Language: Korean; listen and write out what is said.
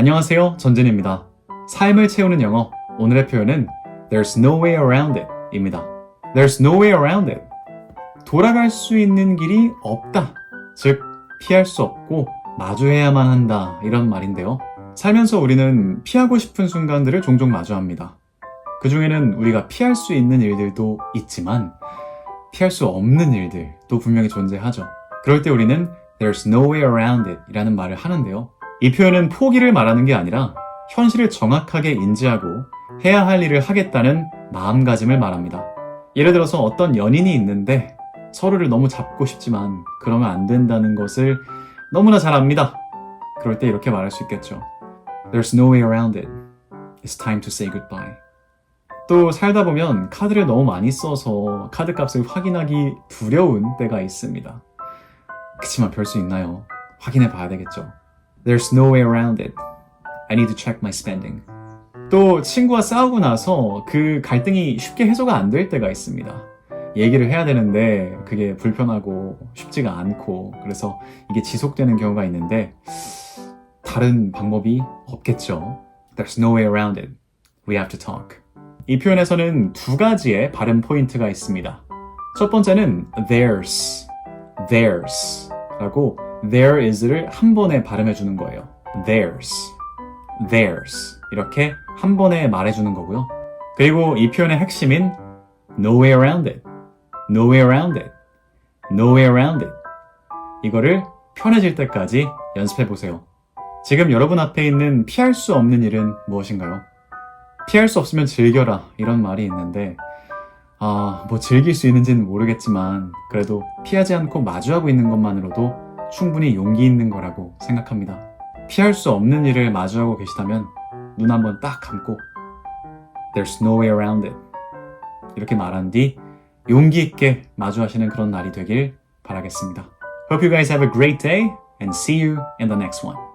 안녕하세요. 전진입니다. 삶을 채우는 영어. 오늘의 표현은 There's no way around it 입니다. There's no way around it. 돌아갈 수 있는 길이 없다. 즉, 피할 수 없고 마주해야만 한다. 이런 말인데요. 살면서 우리는 피하고 싶은 순간들을 종종 마주합니다. 그 중에는 우리가 피할 수 있는 일들도 있지만 피할 수 없는 일들도 분명히 존재하죠. 그럴 때 우리는 There's no way around it 이라는 말을 하는데요. 이 표현은 포기를 말하는 게 아니라 현실을 정확하게 인지하고 해야 할 일을 하겠다는 마음가짐을 말합니다. 예를 들어서 어떤 연인이 있는데 서로를 너무 잡고 싶지만 그러면 안 된다는 것을 너무나 잘 압니다. 그럴 때 이렇게 말할 수 있겠죠. There's no way around it. It's time to say goodbye. 또 살다 보면 카드를 너무 많이 써서 카드 값을 확인하기 두려운 때가 있습니다. 그치만 별 수 있나요? 확인해 봐야 되겠죠. There's no way around it. I need to check my spending. 또 친구와 싸우고 나서 그 갈등이 쉽게 해소가 안 될 때가 있습니다. 얘기를 해야 되는데 그게 불편하고 쉽지가 않고 그래서 이게 지속되는 경우가 있는데 다른 방법이 없겠죠. There's no way around it. We have to talk. 이 표현에서는 두 가지의 발음 포인트가 있습니다. 첫 번째는 there's, there's 라고 there is를 한 번에 발음해 주는 거예요. there's, there's 이렇게 한 번에 말해 주는 거고요. 그리고 이 표현의 핵심인 no way around it, no way around it, no way around it 이거를 편해질 때까지 연습해 보세요. 지금 여러분 앞에 있는 피할 수 없는 일은 무엇인가요? 피할 수 없으면 즐겨라 이런 말이 있는데 아, 뭐 즐길 수 있는지는 모르겠지만 그래도 피하지 않고 마주하고 있는 것만으로도 충분히 용기 있는 거라고 생각합니다. 피할 수 없는 일을 마주하고 계시다면 눈 한번 딱 감고 There's no way around it 이렇게 말한 뒤 용기 있게 마주하시는 그런 날이 되길 바라겠습니다. Hope you guys have a great day and see you in the next one.